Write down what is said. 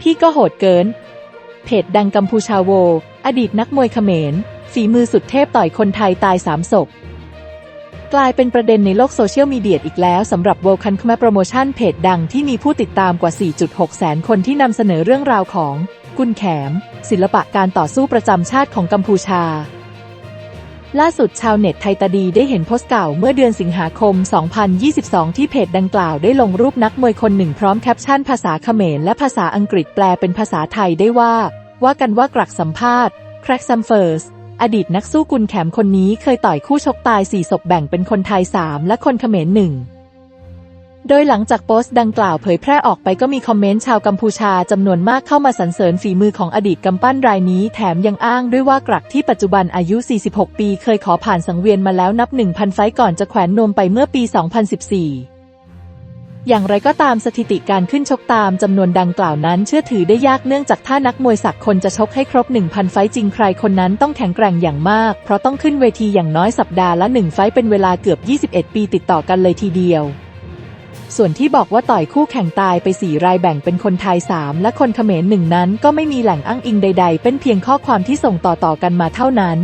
พี่ก็โหดเกิน เพจดังกัมพูชาโว อดีตนักมวยเขมรฝีมือสุดเทพต่อยคนไทยตายสามศพกลายเป็นประเด็นในโลกโซเชียลมีเดียอีกแล้วสำหรับ World c u n แมโปรโมชั่นเพจดังที่มีผู้ติดตามกว่า 4.6 แสนคนที่นำเสนอเรื่องราวของ กุนแขม ศิลปะการต่อสู้ประจำชาติของกัมพูชา ล่าสุดชาวเน็ตไทยตาดีได้เห็นโพสต์เก่าเมื่อเดือนสิงหาคม 2022 ที่เพจดังกล่าวได้ลงรูปนักมวยคนหนึ่งพร้อมแคปชั่นภาษาเขมรและภาษาอังกฤษแปลเป็นภาษาไทยได้ว่า ว่ากันว่ากลักสัมภาษณ์แครกซัมเฟิร์สอดีตนักสู้กุนแขมคนนี้เคยต่อยคู่ชกตาย4ศพแบ่งเป็นคนไทย 3 และคนเขมรหนึ่ง โดยหลังจากโพสต์ดังกล่าวเผยแพร่ออกไปก็มีคอมเมนต์ชาวกัมพูชาจำนวนมากเข้ามาสรรเสริญฝีมือของอดีตกำปั้นรายนี้ แถมยังอ้างด้วยว่ากลักที่ปัจจุบันอายุ 46 ปีเคยขอผ่านสังเวียนมาแล้วนับ 1,000 ไฟก่อนจะแขวนนมไปเมื่อปี 2014อย่างไรก็ตามสถิติการขึ้นชกตามจำนวนดังกล่าวนั้นเชื่อถือได้ยากเนื่องจากถ้านักมวยสักคนจะชกให้ครบ 1,000 ไฟจริงใครคนนั้นต้องแข็งแกร่งอย่างมาก เพราะต้องขึ้นเวทีอย่างน้อยสัปดาห์ละ 1 ไฟเป็นเวลาเกือบ 21 ปีติดต่อกันเลยทีเดียว ส่วนที่บอกว่าต่อยคู่แข่งตายไป 4 รายแบ่งเป็นคนไทย 3 และคนเขมรหนึ่งนั้น ก็ไม่มีแหล่งอ้างอิงใด ๆ เป็นเพียงข้อความที่ส่งต่อๆกันมาเท่านั้น